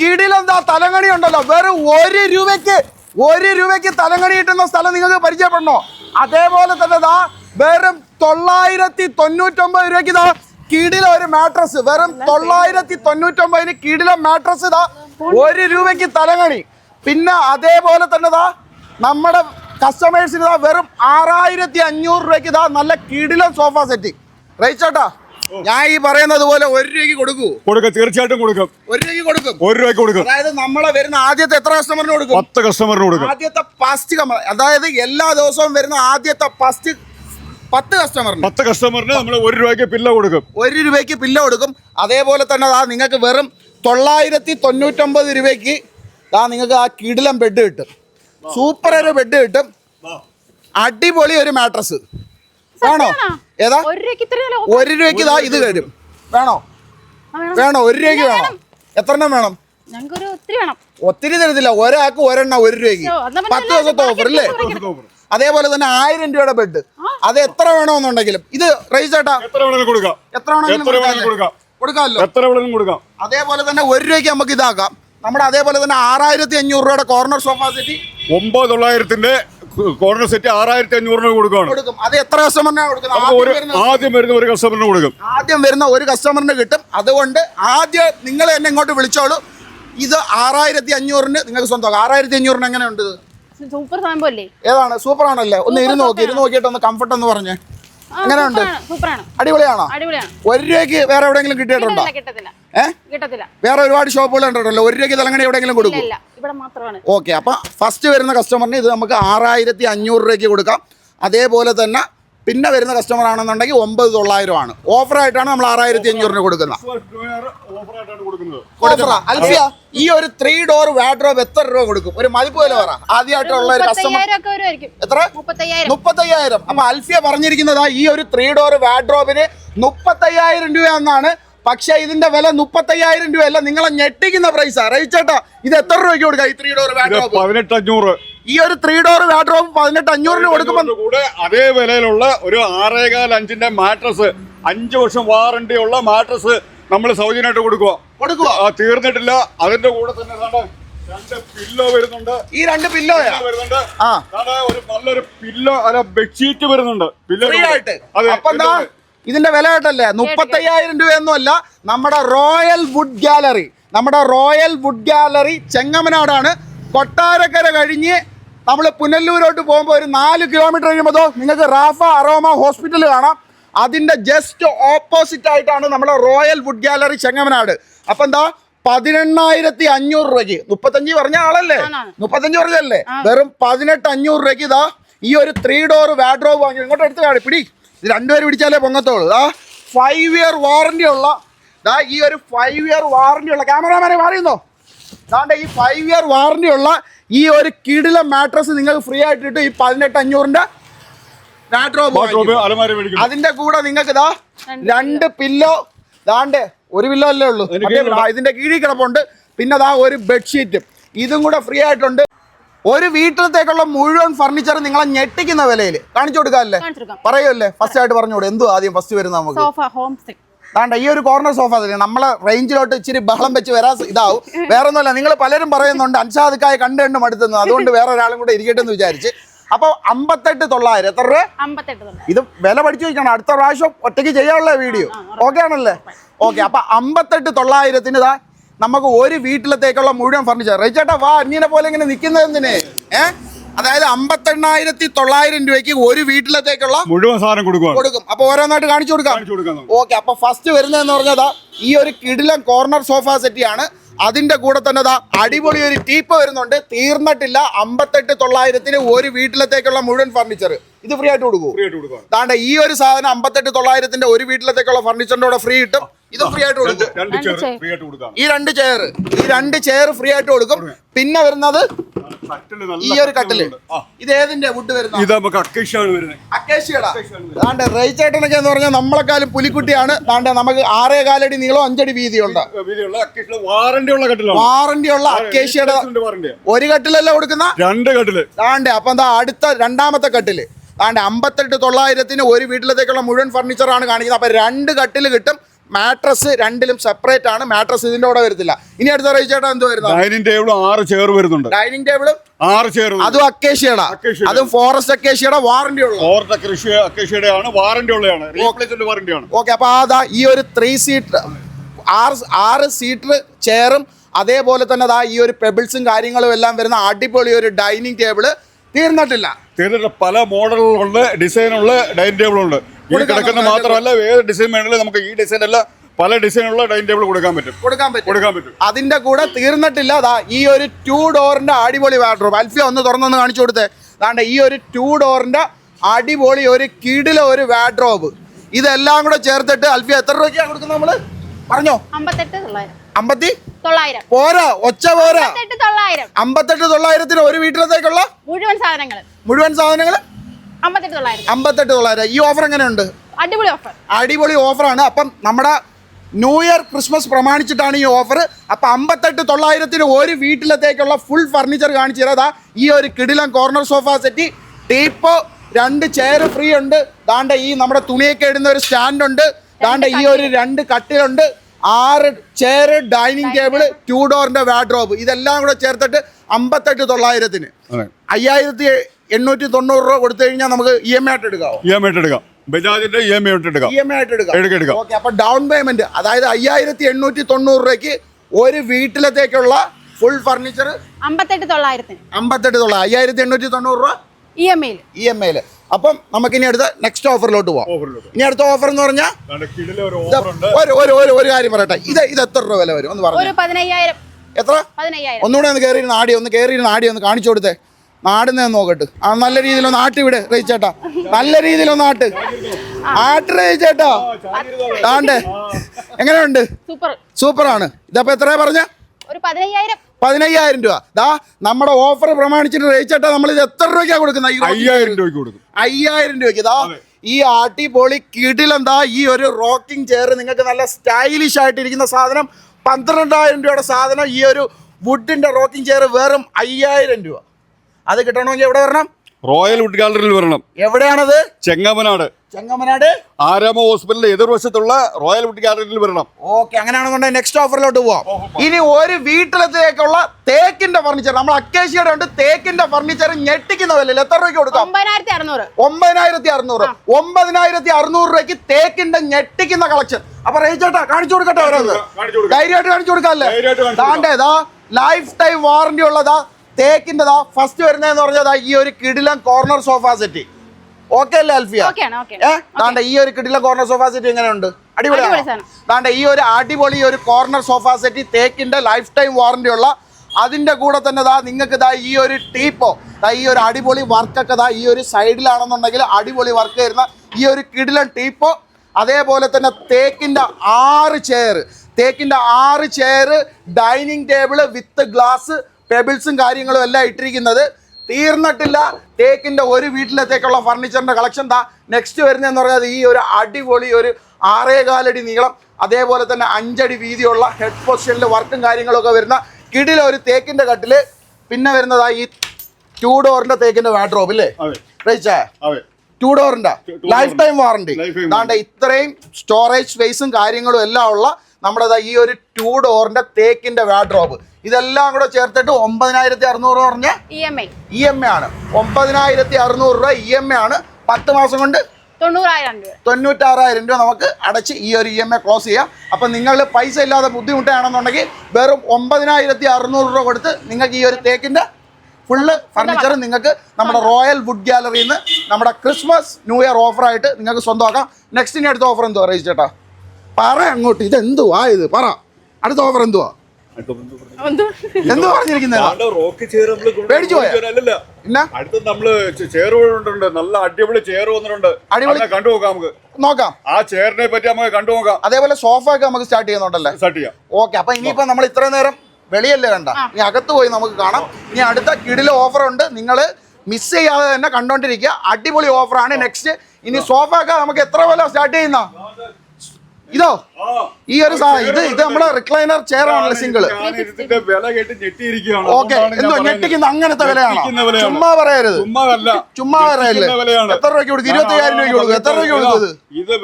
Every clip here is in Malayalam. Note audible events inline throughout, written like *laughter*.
കിടിലെന്താ തലങ്ങണി ഉണ്ടല്ലോ വെറും ഒരു രൂപയ്ക്ക് ഒരു രൂപയ്ക്ക് തലങ്ങണി കിട്ടുന്ന സ്ഥലം നിങ്ങൾക്ക് പരിചയപ്പെടണോ? അതേപോലെ തന്നെ ദാ വെറും തൊള്ളായിരത്തി തൊണ്ണൂറ്റൊമ്പത് രൂപയ്ക്ക് ഇതാ കിടില ഒരു മാട്രസ് വെറും തൊള്ളായിരത്തി തൊണ്ണൂറ്റൊമ്പതിന് കിടില മാട്രസ് ഇതാ ഒരു രൂപയ്ക്ക് തലങ്ങണി. പിന്നെ അതേപോലെ തന്നെ ദാ നമ്മുടെ കസ്റ്റമേഴ്സിന് ഇതാ വെറും ആറായിരത്തി അഞ്ഞൂറ് രൂപയ്ക്ക് ഇതാ നല്ല കിടില സോഫ സെറ്റ് റേച്ചോട്ടാ ഞാൻ ഈ പറയുന്നത് പോലെ ഒരു രൂപയ്ക്ക് കൊടുക്കൂ. കൊടുക്കും തീർച്ചയായിട്ടും കൊടുക്കും. ഒരു രൂപയ്ക്ക് കൊടുക്കും. ഒരു രൂപയ്ക്ക് കൊടുക്കും. അതായത് നമ്മളെ വരുന്ന ആദ്യത്തെ എത്ര കസ്റ്റമറിന് കൊടുക്കും? പത്ത് കസ്റ്റമറിന് കൊടുക്കും. ആദ്യത്തെ ഫസ്റ്റ് അതായത് എല്ലാ ദിവസവും വരുന്ന ആദ്യത്തെ ഫസ്റ്റ് പത്ത് കസ്റ്റമറിന് പത്ത് കസ്റ്റമറിന് നമ്മൾ ഒരു രൂപയ്ക്ക് പില്ല കൊടുക്കും. ഒരു രൂപയ്ക്ക് പില്ല കൊടുക്കും. അതേപോലെ തന്നെ ദാ നിങ്ങൾക്ക് വെറും തൊള്ളായിരത്തി തൊണ്ണൂറ്റൊമ്പത് രൂപയ്ക്ക് ആ നിങ്ങൾക്ക് ആ കിടിലം ബെഡ് കിട്ടും. സൂപ്പർ ഒരു ബെഡ് കിട്ടും. അടിപൊളി ഒരു മാട്രസ് വേണോ? ഏതാ? ഒരു രൂപയ്ക്ക് ഇതാ ഇത് തരും. വേണോ? വേണം. ഒരു രൂപയ്ക്ക് വേണം? എത്ര എണ്ണം വേണം? ഒത്തിരി തരത്തില്ല. ഒരാൾക്ക് ഒരെണ്ണം ഒരു രൂപയ്ക്ക്. പത്ത് ദിവസത്തെ ഓഫർ അല്ലേ? അതേപോലെ തന്നെ ആയിരം രൂപയുടെ ബെഡ് അത് എത്ര വേണമെന്നുണ്ടെങ്കിലും. ഇത് റൈസ് ചേട്ടാ എത്ര വേണമെങ്കിലും കൊടുക്കാം. എത്ര വേണമെങ്കിലും എത്ര വേണമെങ്കിലും കൊടുക്കാമല്ലേ? കൊടുക്കാം. കൊടുക്കാമല്ലോ. എത്ര വേണമെങ്കിലും കൊടുക്കാം. അതേപോലെ തന്നെ ഒരു രൂപയ്ക്ക് നമുക്ക് ഇതാക്കാം. നമ്മുടെ അതേപോലെ തന്നെ ആറായിരത്തി അഞ്ഞൂറ് രൂപയുടെ കോർണർ സോഫ സെറ്റ് ഒമ്പത് തൊള്ളായിരത്തിന്റെ കോർണർ സെറ്റ് ആറായിരത്തി രൂപ കൊടുക്കുകയാണ്. കൊടുക്കും. അത് എത്ര കസ്റ്റമറിനാണ് കൊടുക്കുന്നത്? ഒരു ആദ്യം വരുന്ന- ആദ്യം വരുന്ന ഒരു കസ്റ്റമറിന് കൊടുക്കും. ആദ്യം വരുന്ന ഒരു കസ്റ്റമറിന് കിട്ടും. അതുകൊണ്ട് ആദ്യം നിങ്ങൾ എന്നെ ഇങ്ങോട്ട് വിളിച്ചോളൂ. ഇത് ആറായിരത്തി അഞ്ഞൂറിന് നിങ്ങൾക്ക് സ്വന്തം ആറായിരത്തി അഞ്ഞൂറിന് എങ്ങനെയുണ്ട് ഇത്? സൂപ്പർ സംഭവം അല്ലേ ഏതാണ്? സൂപ്പർ ആണല്ലേ ഒന്ന് ഇരുന്ന് നോക്കി ഇരുന്ന് നോക്കിയിട്ട് ഒന്ന് കംഫർട്ട് എന്ന് പറഞ്ഞേ. എങ്ങനെയുണ്ട്? സൂപ്പറാണ് അടിപൊളിയാണോ? അടിപൊളിയാണ്. ഒരു രൂപയ്ക്ക് വേറെ എവിടെയെങ്കിലും കിട്ടിയിട്ടുണ്ടോ? കിട്ടത്തില്ല കിട്ടത്തില്ല. ഏ? കിട്ടത്തില്ല. വേറെ ഒരുപാട് ഷോപ്പുകൾ ഉണ്ടല്ലോ ഒരു രൂപയ്ക്ക് തലങ്ങണി എവിടെയെങ്കിലും കൊടുക്കും. ഇല്ല. ഇവിടെ മാത്രമാണ്. ഓക്കെ അപ്പം ഫസ്റ്റ് വരുന്ന കസ്റ്റമറിന് ഇത് നമുക്ക് ആറായിരത്തി അഞ്ഞൂറ് രൂപയ്ക്ക് കൊടുക്കാം. അതേപോലെ തന്നെ പിന്നെ വരുന്ന കസ്റ്റമർ ആണെന്നുണ്ടെങ്കിൽ ഒമ്പത് തൊള്ളായിരം ആണ്. ഓഫറായിട്ടാണ് നമ്മൾ ആറായിരത്തി അഞ്ഞൂറിന് കൊടുക്കുന്നത്. ഓഫറായിട്ടാണ് കൊടുക്കുന്നത്. ഓഫറാ അൽഫിയ? ഈ ഒരു ത്രീ ഡോർ വാഡ്രോബ് എത്ര രൂപ കൊടുക്കും? ഒരു മതിപ്പ് വില പറ. ആദ്യമായിട്ടുള്ള ഒരു കസ്റ്റമർ എത്ര? മുപ്പത്തയ്യായിരം. അപ്പൊ അൽഫിയ പറഞ്ഞിരിക്കുന്നതാ ഈ ഒരു ത്രീ ഡോർ വാഡ്രോബിന് മുപ്പത്തയ്യായിരം രൂപ എന്നാണ് പക്ഷെ ഇതിന്റെ വില മുപ്പത്തയ്യായിരം രൂപയല്ല. നിങ്ങളെ ഞെട്ടിക്കുന്ന പ്രൈസാ അറിയിച്ചേട്ടാ ഇത് എത്ര രൂപയ്ക്ക് കൊടുക്കാം? ഈ ത്രീ ഡോർ വാഡ്രോബ് പതിനെട്ട് അഞ്ഞൂറ് ഈ ഒരു ത്രീ ഡോർ വാഡ്രോബ് പതിനെട്ട് അഞ്ഞൂറിന് കൊടുക്കുമ്പോൾ കൂടെ അതേ വിലയിലുള്ള ഒരു ആറേകാൽ അഞ്ചിന്റെ മാട്രസ് അഞ്ചു വർഷം വാറണ്ടി ഉള്ള മാട്രസ് നമ്മൾ സൗജന്യമായിട്ട് കൊടുക്കുക കൊടുക്കുക തീർന്നിട്ടില്ല. അതിന്റെ കൂടെ തന്നെ ഈ രണ്ട് പില്ലോ വരുന്നുണ്ട്. ഈ രണ്ട് പില്ലോയാ വരുന്നുണ്ട്. ആ. ഒരു നല്ലൊരു പില്ലോ അല്ല ബെഡ്ഷീറ്റ് വരുന്നുണ്ട്. പില്ലോ അപ്പൊ ഇതിന്റെ വില കേട്ടല്ലേ? മുപ്പത്തയ്യായിരം രൂപയൊന്നും അല്ല നമ്മുടെ റോയൽ വുഡ് ഗാലറി നമ്മുടെ റോയൽ വുഡ് ഗാലറി ചെങ്ങമനാടാണ്. കൊട്ടാരക്കര കഴിഞ്ഞ് നമ്മൾ പുനല്ലൂരോട്ട് പോകുമ്പോൾ ഒരു നാല് കിലോമീറ്റർ കഴിയുമ്പോൾ നിങ്ങൾക്ക് റാഫ അറോമ ഹോസ്പിറ്റൽ കാണാം. അതിന്റെ ജസ്റ്റ് ഓപ്പോസിറ്റ് ആയിട്ടാണ് നമ്മുടെ റോയൽ വുഡ് ഗാലറി ചെങ്ങമനാട്. അപ്പൊ എന്താ? പതിനെണ്ണായിരത്തി അഞ്ഞൂറ് രൂപയ്ക്ക്. മുപ്പത്തഞ്ച് പറഞ്ഞ ആളല്ലേ. മുപ്പത്തഞ്ച് പറഞ്ഞല്ലേ വെറും പതിനെട്ട് അഞ്ഞൂറ് രൂപയ്ക്ക് ഇതാ ഈ ഒരു ത്രീ ഡോർ വാഡ്രോബ് വാങ്ങി ഇങ്ങോട്ട് എടുത്ത് കാണി പിടി. ഇത് രണ്ടുപേര് പിടിച്ചാലേ പൊങ്ങത്തോളൂ ആ ഫൈവ് ഇയർ വാറണ്ടി ഉള്ള ദാ ഈ ഒരു ഫൈവ് ഇയർ വാറണ്ടി ഉള്ള ക്യാമറാമാനെ മാറിയുന്നോ ദാണ്ട ഈ ഫൈവ് ഇയർ വാറണ്ടി ഉള്ള ഈ ഒരു കിടില മാട്രസ് നിങ്ങൾക്ക് ഫ്രീ ആയിട്ട് കിട്ടും. ഈ പതിനെട്ട് അഞ്ഞൂറിന്റെ അതിന്റെ കൂടെ നിങ്ങൾക്ക് ഇതാ രണ്ട് പില്ലോ ദാണ്ട് ഒരു പില്ലോ അല്ലേ ഉള്ളൂ. ഇതിന്റെ കീഴിൽ കിടപ്പുണ്ട്. പിന്നെ ദാ ഒരു ബെഡ്ഷീറ്റും ഇതും കൂടെ ഫ്രീ ആയിട്ടുണ്ട്. ഒരു വീട്ടിലത്തേക്കുള്ള മുഴുവൻ ഫർണിച്ചർ നിങ്ങളെ ഞെട്ടിക്കുന്ന വിലയിൽ കാണിച്ചു കൊടുക്കാല്ലേ? പറയുമല്ലേ ഫസ്റ്റ് ആയിട്ട് പറഞ്ഞുകൂടെ എന്തോ ആദ്യം ഫസ്റ്റ് വരുന്ന നമുക്ക്? ദാണ്ട ഈ ഒരു കോർണർ സോഫ തന്നെ. നമ്മളെ റേഞ്ചിലോട്ട് ഇച്ചിരി ബഹളം വെച്ച് വരാ ഇതാവും. വേറെ ഒന്നുമല്ല നിങ്ങൾ പലരും പറയുന്നുണ്ട് അൻഷാദക്കായ കണ്ട് കണ്ടും അതുകൊണ്ട് വേറെ ഒരാളും കൂടെ ഇരിക്കട്ടെ എന്ന് വിചാരിച്ച്. അപ്പൊ അമ്പത്തെട്ട് തൊള്ളായിരം. എത്ര രൂപ? ഇത് വില പഠിച്ചു വെക്കണം. അടുത്ത പ്രാവശ്യം ഒറ്റയ്ക്ക് ചെയ്യാനുള്ള വീഡിയോ. ഓക്കെ ആണല്ലേ? ഓക്കെ അപ്പൊ അമ്പത്തെട്ട് തൊള്ളായിരത്തിന് ഇതാ നമുക്ക് ഒരു വീട്ടിലത്തേക്കുള്ള മുഴുവൻ ഫർണിച്ചർ റേച്ചേട്ടാ വാ അന്യനെ പോലെ ഇങ്ങനെ നിൽക്കുന്നത് എന്തിന്? ഏ? അതായത് അമ്പത്തെണ്ണായിരത്തി തൊള്ളായിരം രൂപയ്ക്ക് ഒരു വീട്ടിലത്തേക്കുള്ള മുഴുവൻ സാധനം കൊടുക്കും കൊടുക്കും. അപ്പൊ ഓരോന്നായിട്ട് കാണിച്ചു കൊടുക്കാം. ഓക്കെ അപ്പൊ ഫസ്റ്റ് വരുന്നതെന്ന് പറഞ്ഞതാ ഈ ഒരു കിടിലൻ കോർണർ സോഫ സെറ്റിയാണ് അതിന്റെ കൂടെ തന്നെ ദാ അടിപൊളി ഒരു ടീപ്പ് വരുന്നുണ്ട്. തീർന്നിട്ടില്ല അമ്പത്തെട്ട് തൊള്ളായിരത്തിന് ഒരു വീട്ടിലത്തേക്കുള്ള മുഴുവൻ ഫർണിച്ചർ ഇത് ഫ്രീ ആയിട്ട് കൊടുക്കും. ഫ്രീ ആയിട്ട് താണ്ട ഈ ഒരു സാധനം അമ്പത്തെട്ട് തൊള്ളായിരത്തിന്റെ ഒരു വീട്ടിലത്തേക്കുള്ള ഫർണിച്ചറിന്റെ കൂടെ ഫ്രീ കിട്ടും. ഇത് ഫ്രീ ആയിട്ട് കൊടുക്കും. രണ്ട് രണ്ട് ചെയർ ഫ്രീ ആയിട്ട് കൊടുക്കാം. ഈ രണ്ട് ചെയർ ഈ രണ്ട് ചെയർ ഫ്രീ ആയിട്ട് കൊടുക്കും. പിന്നെ വരുന്നത് ഈ ഒരു കട്ടിൽ. കട്ടിലുണ്ട്. ഇത് ഏതിന്റെ വുഡ് വരുന്നത്? ഇത് നമുക്ക് അക്കേഷ്യാണ് വരുന്നത്. അക്കേഷ്യടാ. റേച്ചേട്ടനൊക്കെ എന്ന് പറഞ്ഞാൽ നമ്മളെക്കാളും പുലിക്കുട്ടിയാണ്. താണ്ട നമുക്ക് ആറേ കാലടി നീളം അഞ്ചടി വീതിയുണ്ട്. വീതിയുള്ള അക്കേഷ്യ വാറണ്ടി ഉള്ള കട്ടിലാണ്. വാറണ്ടി ഉള്ള അക്കേഷ്യയുടെ ഒരു കട്ടിലല്ല കൊടുക്കുന്ന രണ്ട് കട്ടിൽ. താണ്ടേ അപ്പൊ എന്താ അടുത്ത രണ്ടാമത്തെ കട്ടിൽ. ദാണ്ടെ അമ്പത്തെട്ട് തൊള്ളായിരത്തിന് ഒരു വീട്ടിലത്തേക്കുള്ള മുഴുവൻ ഫർണിച്ചറാണ് കാണിക്കുന്നത്. അപ്പോൾ രണ്ട് കട്ടിൽ കിട്ടും. മാട്രസ് രണ്ടിലും സെപ്പറേറ്റ് ആണ്. മാട്രസ് ഇതിന്റെ കൂടെ വരത്തില്ല. ഇനി അടുത്ത റേച്ചേട്ടാ ചേട്ടാ എന്ത് വരുന്നത് ഡൈനിങ് ടേബിളും ആറ് ചെയർ വരുന്നുണ്ട്. ഡൈനിങ് ടേബിളും ആറ് ചെയർ അതും അക്കേഷ്യയുടെ. അക്കേഷ്യയുടെ. അതും ഫോറസ്റ്റ് അക്കേഷ്യയുടെ വാറന്റി ഉള്ള. ഫോറസ്റ്റ് അക്കേഷ്യ അക്കേഷ്യയുടെ ആണ് വാറന്റി ഉള്ളതാണ് റീപ്ലേസ്മെന്റ് വാറന്റി ആണ്. ഓക്കെ അപ്പൊ അതാ ഈ ഒരു ത്രീ സീറ്റ് ആറ് ആറ് സീറ്റർ ചെയറും അതേപോലെ തന്നെ അതാ ഈ ഒരു പെബിൾസും കാര്യങ്ങളും എല്ലാം വരുന്ന അടിപൊളി ഒരു ഡൈനിങ് ടേബിൾ തീർന്നിട്ടില്ല. തീർന്നിട്ട് പല മോഡലുകളുണ്ട് ഡിസൈനുള്ള ഡൈനിങ് ടേബിളുണ്ട് ഇവിടെ കിടക്കുന്ന മാത്രമല്ല വേറെ ഡിസൈൻ വേണമെങ്കിലും നമുക്ക് ഈ ഡിസൈൻ അല്ല പല ഡിസൈനുള്ള ഡൈനിങ് ടേബിൾ കൊടുക്കാൻ പറ്റും. കൊടുക്കാൻ പറ്റും. കൊടുക്കാൻ പറ്റും. അതിന്റെ കൂടെ തീർന്നിട്ടില്ല അതാ ഈ ഒരു ടു ഡോറിന്റെ അടിപൊളി വാർഡ്രോബ് അൽഫിയ ഒന്ന് തുറന്നൊന്ന് കാണിച്ചു കൊടുത്തേ. അതാണ്ട് ഈ ഒരു ടു ഡോറിന്റെ അടിപൊളി ഒരു കിടില ഒരു വാർഡ്രോബ് ഇതെല്ലാം കൂടെ ചേർത്തിട്ട് അൽഫിയ എത്ര രൂപയ്ക്കാണ് കൊടുക്കുന്നത് നമ്മൾ? പറഞ്ഞോ. അമ്പത്തെട്ട് തൊള്ളായിരം. അമ്പത്തി? തൊള്ളായിരം. പോരാ ഒച്ച പോരാ. തൊള്ളായിരം. അമ്പത്തെട്ട് തൊള്ളായിരത്തിന് ഒരു വീട്ടിലത്തേക്കുള്ള? മുഴുവൻ സാധനങ്ങൾ മുഴുവൻ സാധനങ്ങൾ അമ്പത്തെട്ട് തൊള്ളായിരം. അമ്പത്തെട്ട് തൊള്ളായിരം. ഈ ഓഫർ എങ്ങനെയുണ്ട്? അടിപൊളി ഓഫർ അടിപൊളി ഓഫറാണ് അപ്പം നമ്മുടെ ന്യൂ ഇയർ ക്രിസ്മസ് പ്രമാണിച്ചിട്ടാണ് ഈ ഓഫർ അപ്പം അമ്പത്തെട്ട് തൊള്ളായിരത്തിന് ഒരു വീട്ടിലത്തേക്കുള്ള ഫുൾ ഫർണിച്ചർ കാണിച്ചു തരാതാ ഈ ഒരു കിടിലം കോർണർ സോഫ സെറ്റ് ടീപ്പോ രണ്ട് ചെയർ ഫ്രീ ഉണ്ട്. ദാണ്ട ഈ നമ്മുടെ തുണിയൊക്കെ ഇടുന്ന ഒരു സ്റ്റാൻഡ് ഉണ്ട്. ദാണ്ട ഈ ഒരു രണ്ട് കട്ടിലുണ്ട്. ആറ് ചെയർ ഡൈനിങ് ടേബിൾ ടു ഡോറിന്റെ വാഡ്രോബ് ഇതെല്ലാം കൂടെ ചേർത്തിട്ട് അമ്പത്തെട്ട് തൊള്ളായിരത്തിന് അയ്യായിരത്തി എണ്ണൂറ്റി തൊണ്ണൂറ് രൂപ കൊടുത്തു കഴിഞ്ഞാൽ നമുക്ക് ഇ എം ഐ ആയിട്ട് എടുക്കാം ഇ എം ഐ ആയിട്ട് എടുക്കാം. ബജാജിന്റെ ഇ എം ഐ ആയിട്ട് എടുക്കാം. ഇ എം ഐ ആയിട്ട് എടുക്കാം. എടുക്കാം, എടുക്കാം. ഓക്കെ അപ്പൊ ഡൗൺ പേയ്മെന്റ് അതായത് അയ്യായിരത്തി എണ്ണൂറ്റി തൊണ്ണൂറ് രൂപയ്ക്ക് ഒരു വീട്ടിലത്തേക്കുള്ള ഫുൾ ഫർണിച്ചർ അമ്പത്തെട്ട് തൊള്ളായിരത്തിന്. അമ്പത്തെട്ട് തൊള്ളായിരം അയ്യായിരത്തി എണ്ണൂറ്റി തൊണ്ണൂറ് രൂപ ഇ എം ഐയിൽ ഇ എം ഐയിൽ അപ്പം നമുക്ക് ഇനി അടുത്ത നെക്സ്റ്റ് ഓഫറിലോട്ട് പോവാം. ഇനി അടുത്ത ഓഫർ എന്ന് പറഞ്ഞാൽ ഒരു ഓഫർ ഉണ്ട്. ഒരു ഒരു ഒരു ഒരു കാര്യം പറയട്ടെ. ഇത് ഇത് എത്ര രൂപ വില വരും? ഒന്ന് പറഞ്ഞു. പതിനയ്യായിരം. എത്ര? ഒന്നുകൂടെ ഒന്ന് കയറി നാടി ഒന്ന് കയറി നാടി ഒന്ന് കാണിച്ചു കൊടുത്തേ. നാടിനെ നോക്കട്ട്. ആ നല്ല രീതിയിലൊന്ന് ആട്ടി വിടെ റയിച്ചേട്ടാ. നല്ല രീതിയിലൊന്ന് ആട്ട്. ആട്ട് റയിച്ചേട്ടാ. താണ്ടേ. എങ്ങനെയുണ്ട്? സൂപ്പർ. സൂപ്പറാണ്. ഇതപ്പോ എത്രയാ പറഞ്ഞ? ഒരു പതിനയ്യായിരം. പതിനയ്യായിരം രൂപ. ദാ നമ്മുടെ ഓഫർ പ്രമാണിച്ചിട്ട് റേറ്റ് നമ്മൾ ഇത് എത്ര രൂപയ്ക്കാ കൊടുക്കുന്നത്? അയ്യായിരം രൂപയ്ക്ക് കൊടുക്കും. അയ്യായിരം രൂപയ്ക്ക്. ദാ ഈ ആട്ടിപ്പൊളി കീട്ടിലെന്താ ഈ ഒരു റോക്കിംഗ് ചെയർ നിങ്ങൾക്ക് നല്ല സ്റ്റൈലിഷ് ആയിട്ടിരിക്കുന്ന സാധനം. പന്ത്രണ്ടായിരം രൂപയുടെ സാധനം ഈ ഒരു വുഡിന്റെ റോക്കിംഗ് ചെയർ വെറും അയ്യായിരം രൂപ. അത് കിട്ടണമെങ്കിൽ എവിടെ വരണം? റോയൽ വുഡ് ഗാലറിയിൽ വരണം. എവിടെയാണത്? ചെങ്ങമനാട്. ചെങ്ങമനാട്? ആരാമ ഹോസ്പിറ്റലിന്റെ എതിർവശത്തുള്ള റോയൽ വുഡ് ഗാലറിയിൽ വരണം. ഓക്കെ അങ്ങനെയാണെന്നുണ്ടെങ്കിൽ നെക്സ്റ്റ് ഓഫറിലോട്ട് പോവാം. ഇനി ഒരു വീട്ടിലത്തേക്കുള്ള തേക്കിന്റെ ഫർണിച്ചർ. നമ്മൾ അക്കേഷ്യയുടെ ഉണ്ട്. തേക്കിന്റെ ഫർണിച്ചർ ഞെട്ടിക്കുന്ന വിലയിൽ എത്ര രൂപയ്ക്ക് കൊടുക്കാം? ഒമ്പതിനായിരത്തി അറുന്നൂറ് ഒമ്പതിനായിരത്തി അറുന്നൂറ് ഒമ്പതിനായിരത്തി അറുന്നൂറ് രൂപയ്ക്ക് തേക്കിന്റെ ഞെട്ടിക്കുന്ന കളക്ഷൻ. അപ്പൊ റേച്ചേട്ടാ കാണിച്ചു കൊടുക്കട്ടെ ഓരോന്ന് കാണിച്ചു കൊടുക്കാം. ധൈര്യമായിട്ട് കാണിച്ചു കൊടുക്കാല്ലേ? താണ്ടേതാ ലൈഫ് ടൈം വാറന്റി ഉള്ളതാ. തേക്കിന്റെതാ ഫസ്റ്റ് വരുന്നതെന്ന് പറഞ്ഞതാ ഈ ഒരു കിടിലം കോർണർ സോഫ സെറ്റ് ഓക്കെ അല്ലേ അൽഫിയ? ഓക്കെയാണ് താണ്ട ഈ ഒരു കിടിലം കോർണർ സോഫ സെറ്റ് എങ്ങനെയുണ്ട്? അടിപൊളി അടിപൊളിയാണ്. താണ്ട ഈ ഒരു അടിപൊളി ഒരു കോർണർ സോഫ സെറ്റ് തേക്കിന്റെ ലൈഫ് ടൈം വാറന്റി ഉള്ള അതിന്റെ കൂടെ തന്നെ ദാ നിങ്ങൾക്ക് ദാ ഈ ഒരു ടീപ്പോ ദാ ഈ ഒരു അടിപൊളി വർക്കൊക്കെ ദാ ഈ ഒരു സൈഡിലാണെന്നുണ്ടെങ്കിൽ അടിപൊളി വർക്ക് വരുന്ന ഈ ഒരു കിടിലൻ ടീപ്പോ അതേപോലെ തന്നെ തേക്കിന്റെ ആറ് ചെയർ തേക്കിന്റെ ആറ് chair dining table with glass പെബിൾസും കാര്യങ്ങളും എല്ലാം ഇട്ടിരിക്കുന്നത്. തീർന്നിട്ടില്ല. തേക്കിന്റെ ഒരു വീട്ടിലത്തേക്കുള്ള ഫർണിച്ചറിന്റെ കളക്ഷൻ താ നെക്സ്റ്റ് വരുന്നതെന്ന് പറഞ്ഞാൽ ഈ ഒരു അടിപൊളി ഒരു ആറേകാലടി നീളം അതേപോലെ തന്നെ അഞ്ചടി വീതിയുള്ള ഹെഡ് പൊസിഷനിൽ വർക്കും കാര്യങ്ങളൊക്കെ വരുന്ന കിടിലെ ഒരു തേക്കിന്റെ കട്ടിൽ പിന്നെ വരുന്നതാ ഈ ടൂ ഡോറിന്റെ തേക്കിന്റെ വാഡ്രോബ് അല്ലേ അതെ. ടൂ ഡോറിന്റെ ലൈഫ് ടൈം വാറണ്ടി അതാണ്ട് ഇത്രയും സ്റ്റോറേജ് സ്പേസും കാര്യങ്ങളും എല്ലാം ഉള്ള നമ്മുടെ ഈ ഒരു ടൂ ഡോറിന്റെ തേക്കിന്റെ വാഡ്രോബ് ഇതെല്ലാം കൂടെ ചേർത്തിട്ട് ഒമ്പതിനായിരത്തി അറുന്നൂറ് പറഞ്ഞ E M I E M I ആണ്. ഒമ്പതിനായിരത്തി അറുന്നൂറ് രൂപ ഇ എം ഐ ആണ്. പത്ത് മാസം കൊണ്ട് തൊണ്ണൂറായിരം രൂപ. തൊണ്ണൂറ്റാറായിരം രൂപ നമുക്ക് അടച്ച് ഈ ഒരു ഇ എം ഐ ക്ലോസ് ചെയ്യാം. അപ്പം നിങ്ങൾ പൈസ ഇല്ലാതെ ബുദ്ധിമുട്ടാണെന്നുണ്ടെങ്കിൽ വെറും ഒമ്പതിനായിരത്തി അറുന്നൂറ് രൂപ കൊടുത്ത് നിങ്ങൾക്ക് ഈ ഒരു തേക്കിന്റെ ഫുള്ള് ഫർണിച്ചർ നിങ്ങൾക്ക് നമ്മുടെ റോയൽ വുഡ് ഗാലറിയിൽ നിന്ന് നമ്മുടെ ക്രിസ്മസ് ന്യൂ ഇയർ ഓഫറായിട്ട് നിങ്ങൾക്ക് സ്വന്തമാക്കാം. നെക്സ്റ്റ് ഇനി അടുത്ത ഓഫർ എന്തുവാ? റേസ് ചേട്ടാ. പറ അങ്ങോട്ട്. ഇത് എന്തുവാ ഇത്? പറ. അടുത്ത ഓഫർ എന്തുവാ? എന്തോ പറഞ്ഞിരിക്കുന്നത് റോക്ക് ചെയർ പേടിച്ചു പോയോ? അല്ലല്ല എന്നാ? അടുത്ത് നമ്മൾ ചെയർ വന്നിട്ടുണ്ട് നല്ല അടിപൊളി ചെയർ വന്നിട്ടുണ്ട്. അടിപൊളി- അതൊക്കെ നോക്കാം നമുക്ക്. നോക്കാം. ആ ചെയറിനെ പറ്റി നമുക്ക് കണ്ടു നോക്കാം. അതേപോലെ സോഫ ഒക്കെ നമുക്ക് സ്റ്റാർട്ട് ചെയ്യുന്നുണ്ടല്ലേ? സ്റ്റാർട്ട് ചെയ്യാം. ഓക്കെ അപ്പൊ ഇനിയിപ്പോ നമ്മൾ ഇത്ര നേരം വെളിയല്ലേ കണ്ട? ഇനി അകത്ത് പോയി നമുക്ക് കാണാം. ഇനി അടുത്ത കിടില ഓഫർ ഉണ്ട്. നിങ്ങൾ മിസ് ചെയ്യാതെ തന്നെ കണ്ടോണ്ടിരിക്കുക. അടിപൊളി ഓഫറാണ് നെക്സ്റ്റ് ഇനി സോഫ ഒക്കെ നമുക്ക് എത്ര വില സ്റ്റാർട്ട് ചെയ്യുന്ന? ഇതോ. ഈ ഒരു സാധനം ഇത് ഇത് നമ്മുടെ റിക്ലൈനർ ചെയർ ആണല്ലോ ഞെട്ടിയിരിക്കുകയാണ്. ഓക്കെ എന്തോ ഞെട്ടിക്കുന്ന അങ്ങനത്തെ വിലയാണോ. ചുമ്മാ പറയരുത്. ചുമ്മാ പറയല്ലേ? എത്ര രൂപയ്ക്ക് കൊടുക്കും ഇരുപത്തി അയ്യായിരം രൂപയ്ക്ക് കൊടുക്കും എത്ര രൂപയ്ക്ക് കൊടുക്കും ഇത്?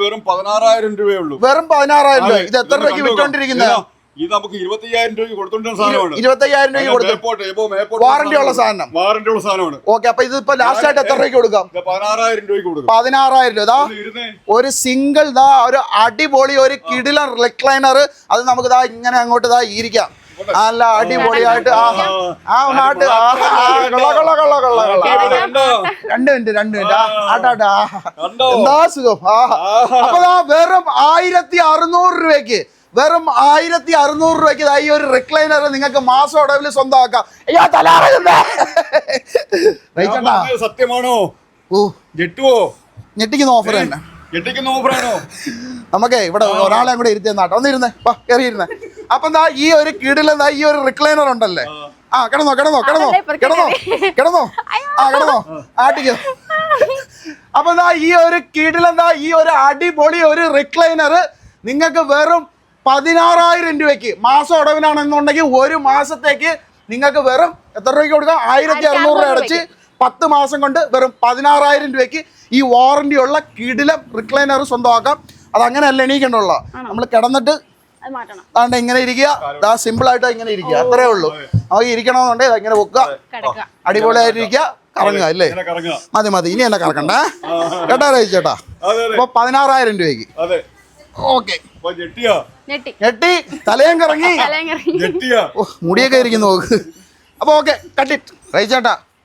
വെറും പതിനാറായിരം രൂപയുള്ളൂ വെറും പതിനാറായിരം രൂപ. ഇത് എത്ര രൂപയ്ക്ക് വിറ്റോണ്ടിരിക്കുന്നത് ഇതാ, ഇത് നമുക്ക് ഇരുപത്തിയ്യായിരം രൂപയ്ക്ക് കൊടുത്തോണ്ടിരുന്ന സാധനമാണ്. ഇരുപത്തി അയ്യായിരം രൂപയ്ക്ക് കൊടുക്കും മേപ്പോട്ട്, ഏപ്പോ മേപ്പോട്ട് വാറണ്ടി ഉള്ള സാധനം. വാറണ്ടി ഉള്ള സാധനമാണ്. ഓക്കെ അപ്പൊ ഇതിപ്പോ ലാസ്റ്റ് ആയിട്ട് എത്ര രൂപയ്ക്ക് കൊടുക്കാം? ഇത് പതിനാറായിരം രൂപയ്ക്ക് കൊടുക്കും. പതിനാറായിരം രൂപ. ദാ ഒരു സിംഗിൾ ദാ ഒരു അടിപൊളി ഒരു കിടിലൻ റിക്ലൈനർ അത് നമുക്ക് ദാ ഇങ്ങനെ അങ്ങോട്ട് ദാ ഇരിക്കാം. നല്ല അടിപൊളിയായിട്ട് ആ. ആ. നാട്ട് കൊള്ളാം കൊള്ളാം കൊള്ളാം കൊള്ളാം കൊള്ളാം. ഇത് കണ്ടോ? രണ്ട് മിനിറ്റ് രണ്ട് മിനിറ്റ്. ആ ആട്ടാ കണ്ടോ? എന്താ സുഖം? ആ. അപ്പൊ ദാ വെറും ആയിരത്തി അറുന്നൂറ് രൂപയ്ക്ക് വെറും ആയിരത്തി അറുന്നൂറ് രൂപയ്ക്ക് ഈ ഒരു റിക്ലൈനർ നിങ്ങൾക്ക് മാസം ഒടവിൽ സ്വന്തമാക്കാം. അയ്യോ സത്യമാണോ? ഓ. ഞെട്ടുവോ? ഞെട്ടിക്കുന്ന ഓഫർ തന്നെ. ഞെട്ടിക്കുന്ന ഓഫറാണോ നമുക്കേ ഇവിടെ ഒരാളെ കൂടെ ഇരുത്തി നാട്ടോ. ഒന്നിരുന്നേ വാ കയറി ഇരുന്നേ. അപ്പം ദാ ഈ ഒരു കീടിലെന്താ ഈ ഒരു റിക്ലൈനർ ഉണ്ടല്ലേ? ആ. കിടന്നോ കിടന്നോ കിടന്നോ കിടന്നോ. കിടന്നോ. ആ കിടന്നോ. ആട്ടിക്കോ. അപ്പൊ എന്താ ഈ ഒരു കീടിലെന്താ ഈ ഒരു അടിപൊളി ഒരു റിക്ലൈനർ നിങ്ങൾക്ക് വെറും പതിനാറായിരം രൂപയ്ക്ക് മാസം ഉടവിനാണെന്നുണ്ടെങ്കിൽ ഒരു മാസത്തേക്ക് നിങ്ങൾക്ക് വെറും എത്ര രൂപയ്ക്ക് കൊടുക്കാം? ആയിരത്തി അറുന്നൂറ് രൂപ അടച്ച് പത്ത് മാസം കൊണ്ട് വെറും പതിനാറായിരം രൂപയ്ക്ക് ഈ വാറണ്ടി ഉള്ള കിടിലം റിക്ലൈനർ സ്വന്തമാക്കാം. അത് അങ്ങനെയല്ല എണീക്കണ്ടുള്ള നമ്മൾ കിടന്നിട്ട് അതാണ്ട് ഇങ്ങനെ ഇരിക്കുക. ദാ സിമ്പിൾ ആയിട്ട് ഇങ്ങനെ ഇരിക്കുക. അത്രേ ഉള്ളൂ. നമുക്ക് ഇരിക്കണമെന്നുണ്ടെങ്കിൽ ഇങ്ങനെ വെക്കുക. അടിപൊളിയായിട്ടിരിക്കുക. കറങ്ങുക അല്ലേ? മതി മതി. ഇനി എന്നെ കറക്കണ്ടേ? കേട്ടാ ചേട്ടാ അതെ അതെ. ഇപ്പൊ പതിനാറായിരം രൂപയ്ക്ക്. അതെ. ഓക്കെ. അപ്പൊ ഞെട്ടിയാ? ഞെട്ടി. ഞെട്ടി. തലയും കറങ്ങി. ഓ മുടിയൊക്കെ ഇരിക്കുന്നു നോക്ക്. അപ്പൊ ഓക്കെ കട്ടിട്ട് രവി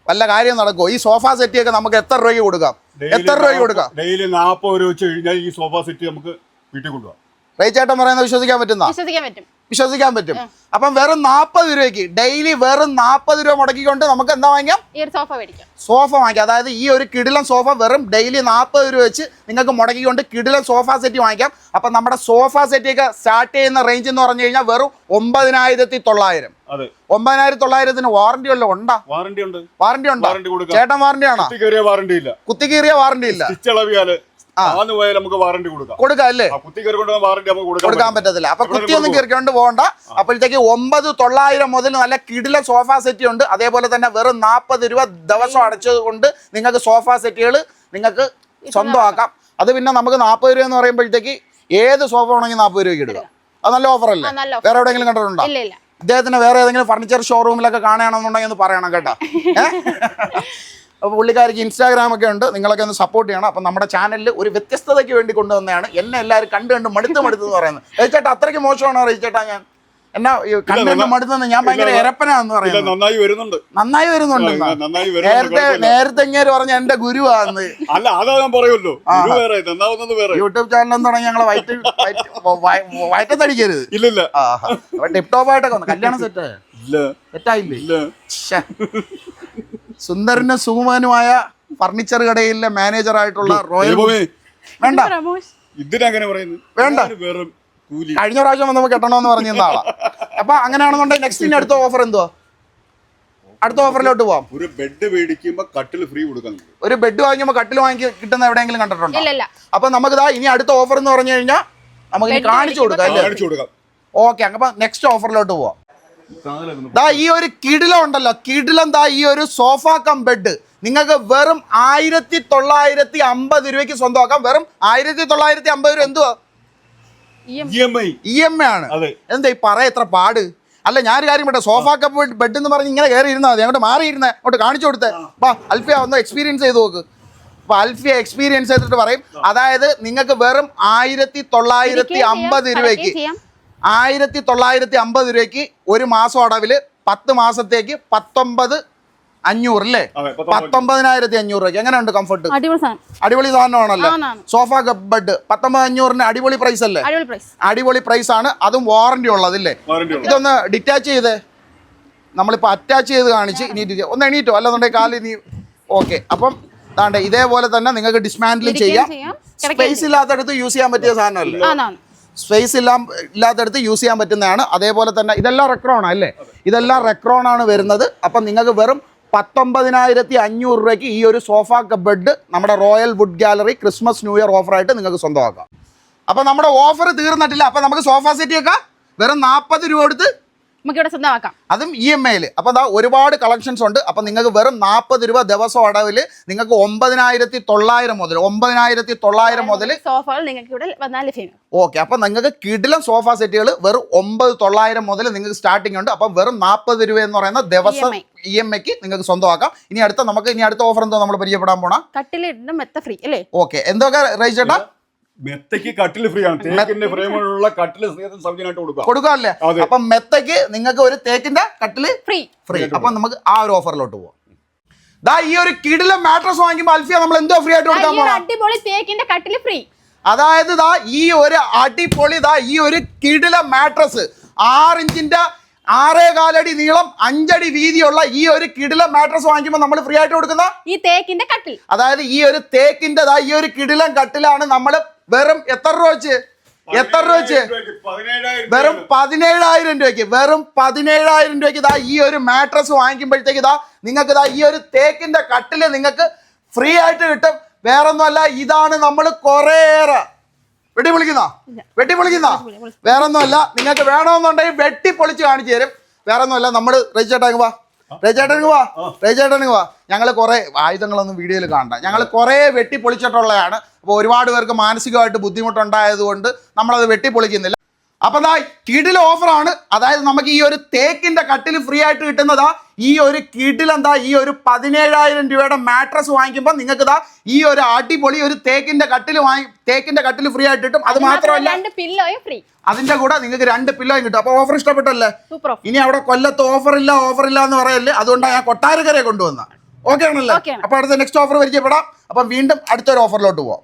വല്ല കാര്യം നടക്കുമോ ഈ സോഫ സെറ്റിയൊക്കെ നമുക്ക് എത്ര രൂപയ്ക്ക് കൊടുക്കാം? എത്ര രൂപയ്ക്ക് കൊടുക്കാം? ഡെയിലി നാൽപ്പത് രൂപ വെച്ച് കഴിഞ്ഞാൽ ഈ സോഫ സെറ്റ് നമുക്ക് വീട്ടിൽ കൊണ്ടുപോകാം. റൈച്ചേട്ടൻ ചേട്ടൻ പറയുന്നത് വിശ്വസിക്കാൻ പറ്റുന്ന വിശ്വസിക്കാൻ പറ്റും. വിശ്വസിക്കാൻ പറ്റും. അപ്പം വെറും നാൽപ്പത് രൂപയ്ക്ക് ഡെയിലി വെറും നാൽപ്പത് രൂപ മുടക്കിക്കൊണ്ട് നമുക്ക് എന്താ വാങ്ങിക്കാം? ഈ ഒരു സോഫ മേടിക്കാം. സോഫ വാങ്ങിക്കാം. അതായത് ഈ ഒരു കിടിലൻ സോഫ വെറും ഡെയിലി നാൽപ്പത് രൂപ വെച്ച് നിങ്ങൾക്ക് മുടക്കിക്കൊണ്ട് കിടിലൻ സോഫ സെറ്റ് വാങ്ങിക്കാം. അപ്പം നമ്മുടെ സോഫ സെറ്റൊക്കെ സ്റ്റാർട്ട് ചെയ്യുന്ന റേഞ്ച് എന്ന് പറഞ്ഞു കഴിഞ്ഞാൽ വെറും ഒമ്പതിനായിരത്തി തൊള്ളായിരം. അതെ. ഒമ്പതിനായിരത്തി തൊള്ളായിരത്തിന് വാറന്റി ഉള്ള ഉണ്ടാ? വാറന്റി ഉണ്ട്. വാറന്റി ഉണ്ടോ? വാറണ്ടി കൊടുക്കാം. ചേട്ടൻ വാറന്റി ആണോ? കുത്തി കീറിയ വാറണ്ടി ഇല്ല. കുത്തിക്കീറിയ വാറണ്ടി ഇല്ല. പോയാൽ നമുക്ക് വാറണ്ടി കൊടുക്കാം. കൊടുക്കാം അല്ലേ? കുത്തി കയറി കൊണ്ട് വാറണ്ടി നമുക്ക് കൊടുക്കാൻ പറ്റത്തില്ല. അപ്പൊ കുത്തി കുത്തിയൊന്നും കയറിക്കൊണ്ട് പോകണ്ട. അപ്പോഴത്തേക്ക് ഒമ്പത് തൊള്ളായിരം മുതൽ നല്ല കിടില സോഫ സെറ്റ് ഉണ്ട്. അതേപോലെ തന്നെ വെറും നാൽപ്പത് രൂപ ദിവസം അടച്ചതുകൊണ്ട് നിങ്ങൾക്ക് സോഫ സെറ്റുകൾ നിങ്ങൾക്ക് സ്വന്തമാക്കാം. അത് പിന്നെ നമുക്ക് നാൽപ്പത് രൂപ എന്ന് പറയുമ്പോഴത്തേക്ക് ഏത് സോഫ വേണമെങ്കിൽ നാൽപ്പത് രൂപയ്ക്ക് ഇടുക. അത് നല്ല ഓഫർ അല്ലേ? വേറെ എവിടെയെങ്കിലും കണ്ടിട്ടുണ്ടോ? ഇല്ല ഇല്ല. ഇദ്ദേഹത്തിന് വേറെ ഏതെങ്കിലും ഫർണിച്ചർ ഷോറൂമിലൊക്കെ കാണുകയാണെന്നുണ്ടെങ്കിൽ ഒന്ന് പറയണം കേട്ടോ. *laughs* അപ്പോൾ പുള്ളിക്കാർക്ക് ഇൻസ്റ്റാഗ്രാം ഒക്കെ ഉണ്ട്. നിങ്ങളൊക്കെ ഒന്ന് സപ്പോർട്ട് ചെയ്യണം. അപ്പം നമ്മുടെ ചാനലിൽ ഒരു വ്യത്യസ്തതയ്ക്ക് വേണ്ടി കൊണ്ടുവന്നതാണ്. എന്നെ എല്ലാവരും കണ്ട് കണ്ട് മടുത്ത് മടുത്ത് എന്ന് പറയുന്നത്. റയിച്ചേട്ടാ അത്രയ്ക്ക് മോശമാണോ റയിച്ചേട്ടാ ഞാൻ? എന്നാ കണ്ടു മടുത്തെന്ന് ഞാൻ ഭയങ്കര ഇരപ്പനാന്ന് പറയുന്നത്. നന്നായി വരുന്നുണ്ട്. നന്നായി വരുന്നുണ്ട് നേരത്തെ നേരത്തെ ഇങ്ങനെ പറഞ്ഞ എന്റെ ഗുരുവാന്ന്. അല്ല അതാ ഞാൻ പറയുമല്ലോ യൂട്യൂബ് ചാനൽ തുടങ്ങി ഞങ്ങളെ വയറ്റ് വയറ്റ് വയറ്റത്തടിക്കരുത്. ഇല്ലില്ല. ടിപ് ടോപ്പ് ആയിട്ടൊക്കെ കല്യാണം സെറ്റ് ഇല്ല സുന്ദരനും സുകുമാനുമായ ഫർണിച്ചർ കടയിലെ മാനേജർ ആയിട്ടുള്ള റോയൽ വേണ്ട. ഇതിനങ്ങനെ പറയുന്നു വേണ്ട. വെറും കൂലി. കഴിഞ്ഞ പ്രാവശ്യം വന്നപ്പോൾ കെട്ടണമെന്ന് പറഞ്ഞിരുന്ന ആളാ. അപ്പൊ അങ്ങനെയാണെന്നുണ്ടെങ്കിൽ നെക്സ്റ്റ് ഇനി അടുത്ത ഓഫർ എന്തുവാ? അടുത്ത ഓഫറിലോട്ട് പോവാം. ഒരു ബെഡ് മേടിക്കുമ്പോ കട്ടിൽ ഫ്രീ കൊടുക്കാൻ ഒരു ബെഡ് വാങ്ങിക്കുമ്പോൾ കട്ടിൽ വാങ്ങി കിട്ടുന്ന എവിടെയെങ്കിലും കണ്ടിട്ടുണ്ടോ? അപ്പൊ നമുക്ക് ഇതാ ഇനി അടുത്ത ഓഫർ എന്ന് പറഞ്ഞു കഴിഞ്ഞാൽ നമുക്ക് ഇനി കാണിച്ചു കൊടുക്കാം അല്ലേ? കാണിച്ചു കൊടുക്കാം. ഓക്കെ അപ്പൊ നെക്സ്റ്റ് ഓഫറിലോട്ട് പോവാം. ദാ ഈ ഒരു കിടിലം ഉണ്ടല്ലോ. കിടിലം ദാ ഈ ഒരു സോഫ കം ബെഡ് നിങ്ങൾക്ക് വെറും ആയിരത്തി തൊള്ളായിരത്തി അമ്പത് രൂപയ്ക്ക് സ്വന്തമാക്കാം. വെറും ആയിരത്തി തൊള്ളായിരത്തി അമ്പത് രൂപ എന്തുവാ? E M I E M A ആണ്. എന്താ ഈ പറ എത്ര പാട്? അല്ല ഞാനൊരു കാര്യം പറ്റേ സോഫ കപ്പ് ബെഡ് എന്ന് പറഞ്ഞ് ഇങ്ങനെ കയറി ഇരുന്നാൽ മതി. അങ്ങോട്ട് മാറിയിരുന്നേ. അങ്ങോട്ട് കാണിച്ചു കൊടുത്തേ. വാ അൽഫിയ ഒന്ന് എക്സ്പീരിയൻസ് ചെയ്ത് നോക്ക്. അപ്പൊ അൽഫിയ എക്സ്പീരിയൻസ് ചെയ്തിട്ട് പറയും. അതായത് നിങ്ങൾക്ക് വെറും ആയിരത്തി തൊള്ളായിരത്തി അമ്പത് രൂപയ്ക്ക്. ആയിരത്തി തൊള്ളായിരത്തി അമ്പത് രൂപയ്ക്ക് ഒരു മാസം അടവിൽ പത്ത് മാസത്തേക്ക് പത്തൊമ്പത് അഞ്ഞൂറ് അല്ലേ. പത്തൊമ്പതിനായിരത്തി അഞ്ഞൂറ്. രൂപയ്ക്ക്. എങ്ങനെയുണ്ട് കംഫർട്ട് അടിപൊളി സാധനം. അടിപൊളി സാധനമാണല്ലോ? സോഫ ബെഡ് പത്തൊമ്പത് അഞ്ഞൂറിന് അടിപൊളി പ്രൈസ് അല്ലേ? അടിപൊളി പ്രൈസ് അടിപൊളി പ്രൈസ് ആണ്. അതും വാറന്റി ഉള്ളതില്ലേ വാറണ്ടി ഇതൊന്ന് ഡിറ്റാച്ച് ചെയ്തേ. നമ്മളിപ്പോ അറ്റാച്ച് ചെയ്ത് കാണിച്ച് ഇനി ഇത് ഒന്ന് എണീറ്റോ? അല്ലാന്നുണ്ടെങ്കിൽ കാൽ ഇനി ഓക്കെ അപ്പം താണ്ടെ ഇതേപോലെ തന്നെ നിങ്ങൾക്ക് ഡിസ്മാൻഡിൽ ചെയ്യാം. സ്പേസ് ഇല്ലാത്തടത്ത് യൂസ് ചെയ്യാൻ പറ്റിയ സാധനമല്ലേ? സ്പേസ് ഇല്ലാ ഇല്ലാത്തടത്ത് യൂസ് ചെയ്യാൻ പറ്റുന്നതാണ്. അതേപോലെ തന്നെ ഇതെല്ലാം റെക്രോൺ അല്ലേ? ഇതെല്ലാം റെക്രോൺ ആണ് വരുന്നത്. അപ്പം നിങ്ങൾക്ക് വെറും പത്തൊമ്പതിനായിരത്തി അഞ്ഞൂറ് രൂപയ്ക്ക് ഈ ഒരു സോഫ ബെഡ് നമ്മുടെ royal wood gallery Christmas new year ഓഫറായിട്ട് നിങ്ങൾക്ക് സ്വന്തമാക്കാം. അപ്പം നമ്മുടെ ഓഫർ തീർന്നിട്ടില്ല. അപ്പം നമുക്ക് സോഫ സെറ്റ് ഒക്കെ വെറും നാൽപ്പത് രൂപ കൊടുത്ത് നമുക്ക് ഇവിടെ സ്വന്തമാക്കാം. അതും ഇ എം ഐയിൽ അപ്പോൾ അതാ ഒരുപാട് കളക്ഷൻസ് ഉണ്ട്. അപ്പോൾ നിങ്ങൾക്ക് വെറും നാൽപ്പത് രൂപ ദിവസം അടവിൽ നിങ്ങൾക്ക് ഒമ്പതിനായിരത്തി തൊള്ളായിരം മുതൽ ഒമ്പതിനായിരത്തി തൊള്ളായിരം മുതൽ സോഫകൾ നിങ്ങൾക്ക് ഇവിടെ വന്നാൽ ലഭ്യമാണ്. ഓക്കെ. അപ്പോൾ നിങ്ങൾക്ക് കിടിലം സോഫ സെറ്റുകൾ വെറും ഒമ്പത് തൊള്ളായിരം മുതൽ നിങ്ങൾക്ക് സ്റ്റാർട്ടിംഗ് ഉണ്ട്. അപ്പോൾ വെറും നാൽപ്പത് രൂപ എന്ന് പറയുന്ന ദിവസം. ഇ എം ഐക്ക് നിങ്ങൾക്ക് സ്വന്തമാക്കാം. ഇനി അടുത്ത നമുക്ക് ഇനി അടുത്ത ഓഫർ എന്തോ നമ്മൾ പരിചയപ്പെടാൻ പോണ? കട്ടിലിടുന്ന മെത്ത ഫ്രീ അല്ലേ? ഓക്കെ. എന്തൊക്കെ റേറ്റ് ചേട്ടാ? മെത്തയ്ക്ക് കട്ടിൽ ഫ്രീ ആണ്. തേക്കിന്റെ ഫ്രെയിമുള്ള കട്ടിൽ സൗജന്യമായിട്ട് കൊടുക്കാം. കൊടുക്കാമല്ലേ അപ്പൊ മെത്തയ്ക്ക് നിങ്ങൾക്ക് ഒരു തേക്കിന്റെ കട്ടിൽ ഫ്രീ ഫ്രീ അപ്പൊ നമുക്ക് ആ ഒരു ഓഫറിലോട്ട് പോവാം. ദാ ഈ ഒരു കിടിലം മാട്രസ് വാങ്ങിക്കുമ്പോൾ അൽഫിയ നമ്മൾ എന്തോ ഫ്രീ ആയിട്ട് കൊടുക്കാൻ പോണ അടിപൊളി തേക്കിന്റെ കട്ടിൽ ഫ്രീ അതായത് ദാ ഈ ഒരു അടിപൊളി ദാ ഈ ഒരു കിടില മാട്രസ് ആറിഞ്ചിന്റെ ആറേ കാലടി നീളം അഞ്ചടി വീതിയുള്ള ഈ ഒരു കിടില മാട്രസ് വാങ്ങിക്കുമ്പോൾ നമ്മൾ ഫ്രീ ആയിട്ട് കൊടുക്കുന്ന ഈ തേക്കിന്റെ കട്ടിൽ. അതായത് ഈ ഒരു തേക്കിന്റെ ദാ ഈ ഒരു കിടിലം കട്ടിലാണ് നമ്മൾ വെറും എത്ര രൂപ വെച്ച് എത്ര രൂപ വെച്ച് വെറും പതിനേഴായിരം രൂപയ്ക്ക് വെറും പതിനേഴായിരം രൂപയ്ക്ക് ഇതാ ഈ ഒരു മാട്രസ് വാങ്ങിക്കുമ്പോഴത്തേക്ക് ഇതാ നിങ്ങൾക്ക് ഇതാ ഈ ഒരു തേക്കിന്റെ കട്ടിൽ നിങ്ങൾക്ക് ഫ്രീ ആയിട്ട് കിട്ടും. വേറൊന്നുമല്ല ഇതാണ് നമ്മൾ കുറേയേറെ. വെട്ടി പൊളിക്കുന്ന വെട്ടി പൊളിക്കുന്ന വേറൊന്നുമല്ല നിങ്ങൾക്ക് വേണമെന്നുണ്ടെങ്കിൽ വെട്ടി പൊളിച്ച് കാണിച്ചു തരും. വേറൊന്നുമല്ല നമ്മൾ രജിസ്റ്റർ വാ റേച്ചേട്ടങ്ങ് വാ. റേച്ചേട്ടങ്ങ് വാ. ഞങ്ങൾ കുറേ ആയുധങ്ങളൊന്നും വീഡിയോയിൽ കാണണ്ട. ഞങ്ങൾ കുറേ വെട്ടിപ്പൊളിച്ചിട്ടുള്ളതാണ്. അപ്പോൾ ഒരുപാട് പേർക്ക് മാനസികമായിട്ട് ബുദ്ധിമുട്ടുണ്ടായതുകൊണ്ട് നമ്മളത് വെട്ടിപ്പൊളിക്കുന്നില്ല. അപ്പം അപ്പൊ ദാ കിടിൽ ഓഫറാണ് അതായത് നമുക്ക് ഈ ഒരു തേക്കിന്റെ കട്ടിൽ ഫ്രീ ആയിട്ട് കിട്ടുന്നതാ ഈ ഒരു കിഡിൽ എന്താ ഈ ഒരു പതിനേഴായിരം രൂപയുടെ മാട്രസ് വാങ്ങിക്കുമ്പോൾ നിങ്ങൾക്ക് ഇതാ ഈ ഒരു അടിപൊളി ഒരു തേക്കിന്റെ കട്ടിൽ വാങ്ങി തേക്കിന്റെ കട്ടിൽ ഫ്രീ ആയിട്ട് കിട്ടും അത് മാത്രമല്ല അതിന്റെ കൂടെ നിങ്ങൾക്ക് രണ്ട് പില്ലോയും കിട്ടും. അപ്പൊ ഓഫർ ഇഷ്ടപ്പെട്ടല്ലേ? ഇനി അവിടെ കൊല്ലത്ത് ഓഫർ ഇല്ല ഓഫർ ഇല്ല എന്ന് പറയല്ലേ? അതുകൊണ്ടാണ് ഞാൻ കൊട്ടാരക്കരെ കൊണ്ടുവന്ന ഓക്കെ ആണല്ലേ? അപ്പൊ അടുത്ത നെക്സ്റ്റ് ഓഫർ പരിചയപ്പെടാം. അപ്പം വീണ്ടും അടുത്തൊരു ഓഫറിലോട്ട് പോവാം.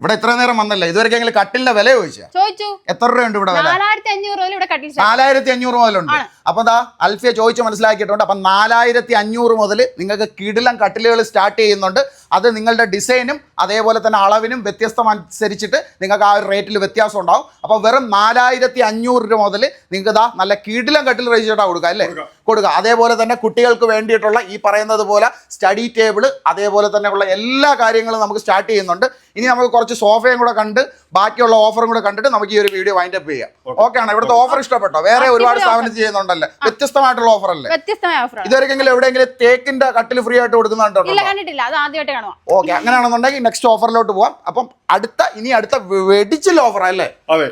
ഇവിടെ ഇത്ര നേരം വന്നല്ല? ഇതുവരെക്കെങ്കിലും കട്ടിലിന്റെ വില ചോദിച്ചാ? ചോദിച്ചു. എത്ര രൂപയുണ്ട് ഇവിടെ വില? നാലായിരത്തി അഞ്ഞൂറ് ഇവിടെ കട്ടിൽ start. നാലായിരത്തി അഞ്ഞൂറ് മുതലുണ്ട്. അപ്പൊ ദാ അൽഫിയ ചോദിച്ച് മനസ്സിലാക്കിയിട്ടുണ്ട്. അപ്പൊ നാലായിരത്തി അഞ്ഞൂറ് മുതൽ നിങ്ങൾക്ക് കിടിലം കട്ടിലുകൾ സ്റ്റാർട്ട് ചെയ്യുന്നുണ്ട്. അത് നിങ്ങളുടെ ഡിസൈനും അതേപോലെ തന്നെ അളവിനും വ്യത്യസ്തം അനുസരിച്ചിട്ട് നിങ്ങൾക്ക് ആ ഒരു റേറ്റിൽ വ്യത്യാസം ഉണ്ടാവും. അപ്പോൾ വെറും നാലായിരത്തി അഞ്ഞൂറ് രൂപ മുതൽ നിങ്ങൾക്ക് ഇതാ നല്ല കീടിലം കട്ടിൽ റേജിട്ടാ കൊടുക്കുക അല്ലേ? കൊടുക്കുക അതേപോലെ തന്നെ കുട്ടികൾക്ക് വേണ്ടിയിട്ടുള്ള ഈ പറയുന്നത് പോലെ സ്റ്റഡി ടേബിൾ അതേപോലെ തന്നെ ഉള്ള എല്ലാ കാര്യങ്ങളും നമുക്ക് സ്റ്റാർട്ട് ചെയ്യുന്നുണ്ട്. ഇനി നമുക്ക് കുറച്ച് സോഫയും കൂടെ കണ്ട് ബാക്കിയുള്ള ഓഫറും കൂടെ കണ്ടിട്ട് നമുക്ക് ഈ ഒരു വീഡിയോ വൈൻഡ് അപ്പ് ചെയ്യാം. ഓക്കെ. ആണ്? ഇവിടുത്തെ ഓഫർ ഇഷ്ടപ്പെട്ടോ? വേറെ ഒരുപാട് സ്ഥാപനം ചെയ്യുന്നുണ്ടല്ലേ? വ്യത്യസ്തമായിട്ടുള്ള ഓഫർ അല്ലേ? വ്യത്യസ്തമായ ഓഫർ ഇതുവരെയെങ്കിലും എവിടെയെങ്കിലും തേക്കിന്റെ കട്ടിൽ ഫ്രീ ആയിട്ട് കൊടുക്കുന്നുണ്ടോ? കണ്ടിട്ടില്ല. അത് ആദ്യമായിട്ട് കാണുക ഓക്കെ അങ്ങനെയാണെന്നുണ്ടെങ്കിൽ നെക്സ്റ്റ് ഓഫറിലോട്ട് പോവാം. അപ്പം അടുത്ത ഇനി അടുത്ത വെടിച്ചൽ ഓഫർ അല്ലേ? അതെ.